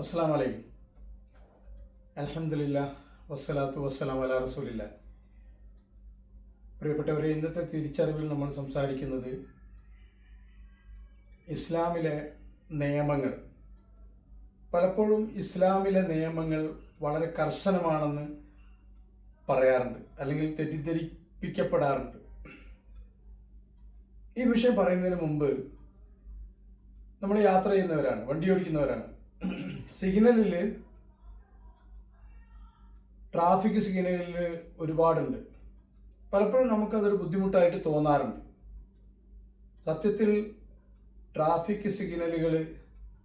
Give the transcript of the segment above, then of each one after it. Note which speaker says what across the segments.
Speaker 1: അസ്സാം വലൈക്കും അലഹമില്ല വസ്സലാത്തു വസ്സലാം അല റസൂലില്ല. പ്രിയപ്പെട്ടവരെ ഇന്നത്തെ തിരിച്ചറിവിൽ നമ്മൾ സംസാരിക്കുന്നത് ഇസ്ലാമിലെ നിയമങ്ങൾ. പലപ്പോഴും ഇസ്ലാമിലെ നിയമങ്ങൾ വളരെ കർശനമാണെന്ന് പറയാറുണ്ട് അല്ലെങ്കിൽ തെറ്റിദ്ധരിപ്പിക്കപ്പെടാറുണ്ട്. ഈ വിഷയം പറയുന്നതിന് മുമ്പ് നമ്മൾ യാത്ര ചെയ്യുന്നവരാണ് വണ്ടി ഓടിക്കുന്നവരാണ്. സിഗ്നലിൽ ട്രാഫിക് സിഗ്നലിൽ ഒരുപാടുണ്ട്. പലപ്പോഴും നമുക്കതൊരു ബുദ്ധിമുട്ടായിട്ട് തോന്നാറുണ്ട്. സത്യത്തിൽ ട്രാഫിക് സിഗ്നലുകൾ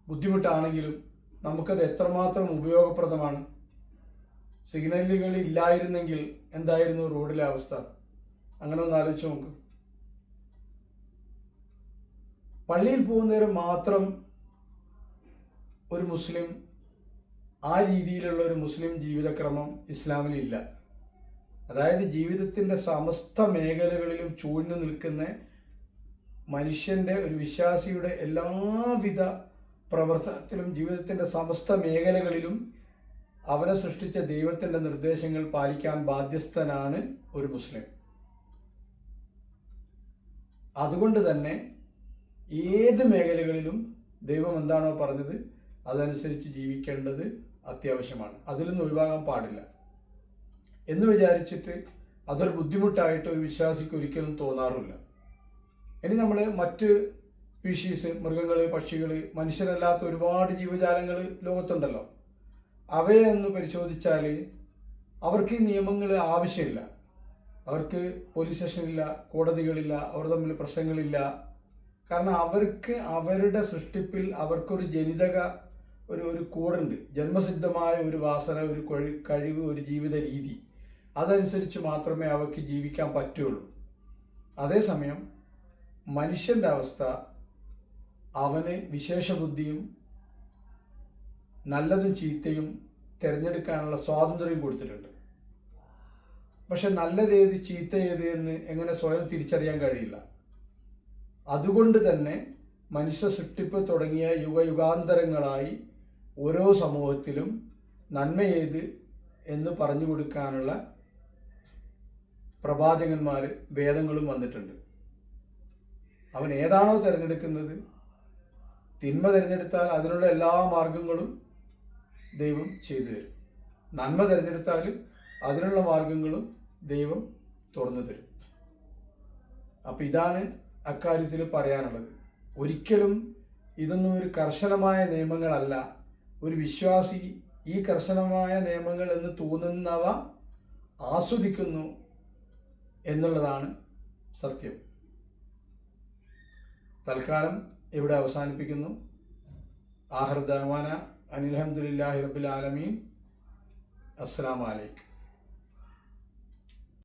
Speaker 1: ബുദ്ധിമുട്ടാണെങ്കിലും നമുക്കത് എത്രമാത്രം ഉപയോഗപ്രദമാണ്. സിഗ്നലുകൾ ഇല്ലായിരുന്നെങ്കിൽ എന്തായിരുന്നു റോഡിലെ അവസ്ഥ? അങ്ങനെ ഒന്ന് ആലോചിച്ച് നോക്ക്. പള്ളിയിൽ പോകുന്നവരെ മാത്രം ഒരു മുസ്ലിം ആ രീതിയിലുള്ള ഒരു മുസ്ലിം ജീവിതക്രമം ഇസ്ലാമിലില്ല. അതായത് ജീവിതത്തിന്റെ സമസ്ത മേഖലകളിലും ചൂഴ്ന്നു നിൽക്കുന്ന മനുഷ്യന്റെ ഒരു വിശ്വാസിയുടെ എല്ലാവിധ പ്രവർത്തനത്തിലും ജീവിതത്തിന്റെ സമസ്ത മേഖലകളിലും അവനെ സൃഷ്ടിച്ച ദൈവത്തിന്റെ നിർദ്ദേശങ്ങൾ പാലിക്കാൻ ബാധ്യസ്ഥനാണ് ഒരു മുസ്ലിം. അതുകൊണ്ട് തന്നെ ഏത് മേഖലകളിലും ദൈവം എന്താണോ പറഞ്ഞത്? അതനുസരിച്ച് ജീവിക്കേണ്ടത് അത്യാവശ്യമാണ്. അതിൽ നിന്ന് ഒഴിവാകാൻ പാടില്ല. എന്ന് വിചാരിച്ചിട്ട് അതൊരു ബുദ്ധിമുട്ടായിട്ട് ഒരു വിശ്വാസിക്ക് ഒരിക്കലും തോന്നാറില്ല ഇനി നമ്മൾ മറ്റ് സ്പീഷീസ് മൃഗങ്ങൾ പക്ഷികൾ മനുഷ്യരല്ലാത്ത ഒരുപാട് ജീവജാലങ്ങൾ ലോകത്തുണ്ടല്ലോ. അവയെ ഒന്ന് പരിശോധിച്ചാൽ അവർക്ക് ഈ നിയമങ്ങൾ ആവശ്യമില്ല. അവർക്ക് പോലീസ് സ്റ്റേഷനില്ല കോടതികളില്ല അവർ തമ്മിൽ പ്രശ്നങ്ങളില്ല. കാരണം അവർക്ക് അവരുടെ സൃഷ്ടിപ്പിൽ അവർക്കൊരു ജനിതക ഒരു ഒരു കോഡുണ്ട് ജന്മസിദ്ധമായ ഒരു വാസന ഒരു കഴി- കഴിവ് ഒരു ജീവിത രീതി. അതനുസരിച്ച് മാത്രമേ അവയ്ക്ക് ജീവിക്കാൻ പറ്റുള്ളൂ. അതേസമയം മനുഷ്യന്റെ അവസ്ഥ അവന് വിശേഷ ബുദ്ധിയും നല്ലതും ചീത്തയും തിരഞ്ഞെടുക്കാനുള്ള സ്വാതന്ത്ര്യം കൊടുത്തിട്ടുണ്ട്. പക്ഷെ നല്ലതേത് ചീത്ത ഏത് എന്ന് എങ്ങനെ സ്വയം തിരിച്ചറിയാൻ കഴിയില്ല. അതുകൊണ്ട് തന്നെ മനുഷ്യ സൃഷ്ടിപ്പ് തുടങ്ങിയ യുഗയുഗാന്തരങ്ങളായി ഓരോ സമൂഹത്തിലും നന്മ ഏത് എന്ന് പറഞ്ഞു കൊടുക്കാനുള്ള പ്രവാചകന്മാർ വേദങ്ങളും വന്നിട്ടുണ്ട്. അവൻ ഏതാണോ തിരഞ്ഞെടുക്കുന്നത് തിന്മ തിരഞ്ഞെടുത്താൽ അതിനുള്ള എല്ലാ മാർഗങ്ങളും ദൈവം ചെയ്തു തരും. നന്മ തിരഞ്ഞെടുത്താൽ അതിനുള്ള മാർഗങ്ങളും ദൈവം തുറന്നു തരും. അപ്പം ഇതാണ് അക്കാര്യത്തിൽ പറയാനുള്ളത്. ഒരിക്കലും ഇതൊന്നും ഒരു കർശനമായ നിയമങ്ങളല്ല. ഒരു വിശ്വാസി ഈ കർശനമായ നിയമങ്ങൾ എന്ന് തോന്നുന്നവ ആസ്വദിക്കുന്നു എന്നുള്ളതാണ് സത്യം. തൽക്കാലം ഇവിടെ അവസാനിപ്പിക്കുന്നു. ആഹൃദാന അനിൽഹമുല്ലാഹി റബുൽ ആലമീൻ. അസ്സാം വലൈക്കും